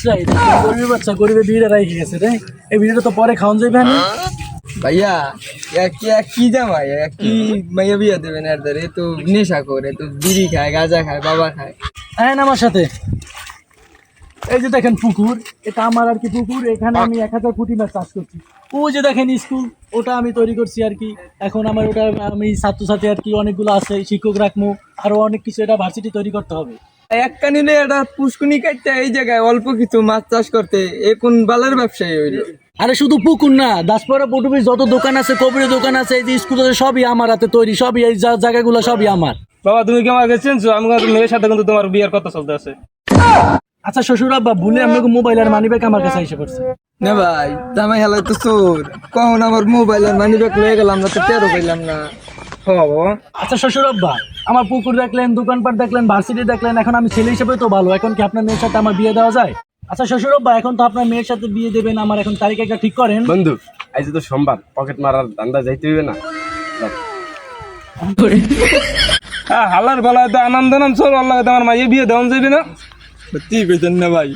বাচ্চা এটা গরিবের বাচ্চা গরিবের বিয়ে রাখি গেছে রে। এই ভিডিওটা তো পরে খাওয়ান যাবে না ভাইয়া কি জামাই? কি মাইয়া বিয়া দেবেন এর দ্বারা? তো নেশা করে তো বিড়ি খায় গাঁজা খায় বাবা খায়। হ্যাঁ আমার সাথে। এই যে দেখেন পুকুর এটা আমার আর কি পুকুর এখানে আমি এক হাজার কোটি মাছ চাষ করছি। ও যে দেখেন স্কুল ওটা আমি তৈরি করছি আর কি। এখন আমার ওটা আমি ছাত্রছাত্রী আর কি অনেকগুলো আছে শিক্ষক রাখব আরও অনেক কিছু এটা ভার্সিটি তৈরি করতে হবে। এক কানিলে একটা পুষ্কুনি কাটতে এই জায়গায় অল্প কিছু মাছ চাষ করতে এ কোন বালের ব্যবসায়ী হইল? আরে শুধু পুকুর না দাসপাড়া পটুবির যত দোকান আছে কবিরের দোকান আছে এই যে স্কুল আছে সবই আমার হাতে তৈরি সবই এই জায়গাগুলো সবই আমার। বাবা তুমি কি আমাকে চিনছো? আমি কিন্তু মেয়ের সাথে কিন্তু তোমার বিয়ের কথা চলতে আছে। আচ্ছা শ্বশুর আব্বা ভুলে আপনাকে মোবাইল আর মানি ব্যাগ আমার কাছে এসে পড়ছে। না ভাই জামাই হেলা তো চোর। কখন আমার মোবাইল আর মানি ব্যাগ লয়ে গেলাম না তো টেরো পাইলাম না। আচ্ছা শ্বশুর আব্বা আমার পুকুর দেখলেন দোকানপাট দেখলেন ভার্সিটি দেখলেন এখন আমি ছেলে হিসেবে তো ভালো এখন কি আপনার মেয়ের সাথে আমার বিয়ে দেওয়া যায়? আচ্ছা শ্বশুর আব্বা এখন তো আপনার মেয়ের সাথে বিয়ে দেবেন আমার এখন তারিখ একটা ঠিক করেন। বন্ধু আজ তো সোমবার পকেট মারার ধান্দা যাইতে হইবে না। হ্যাঁ হালার বেলা তো আনন্দ নাম চল আল্লাহ তোমার মাইয়ে বিয়ে দেওয়া যাবে না। সত্যি কইতেন না ভাই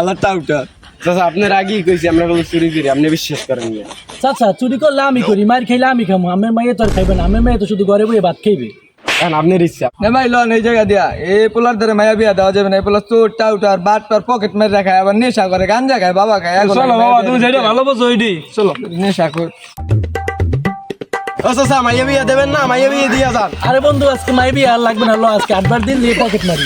আল্লাহ টাউটা চাচা আপনার আগেই কইছি আমরা কোনো চুরি করি আপনি বিশ্বাস করেন না। আচ্ছা চুরি করলে আমি করি মার খাইলে আমি খামো আমার মেয়ে তো আর খাইবে না আমার মেয়ে তো শুধু ঘরে বইয়ে ভাত খাইবে। এখন আপনার ইচ্ছা। না ভাই লন এই জায়গা দিয়া। এই পোলার ধরে মায়া বিয়া দেওয়া যাবে না এই পোলার চোর টাউটার বাট পার পকেট মেরে রাখায় আবার নেশা করে গাঞ্জা খায় বাবা খায় এখন চলো বাবা তুমি যেটা ভালো বোঝো ওইটি চলো। নেশা কর। ও চাচা মাইয়া বিয়া দেবেন না মাইয়া বিয়ে দিয়া যান। আরে বন্ধু আজকে মাই বিয়ে আর লাগবে না লো আজকে আটবার দিন দিয়ে পকেট মারি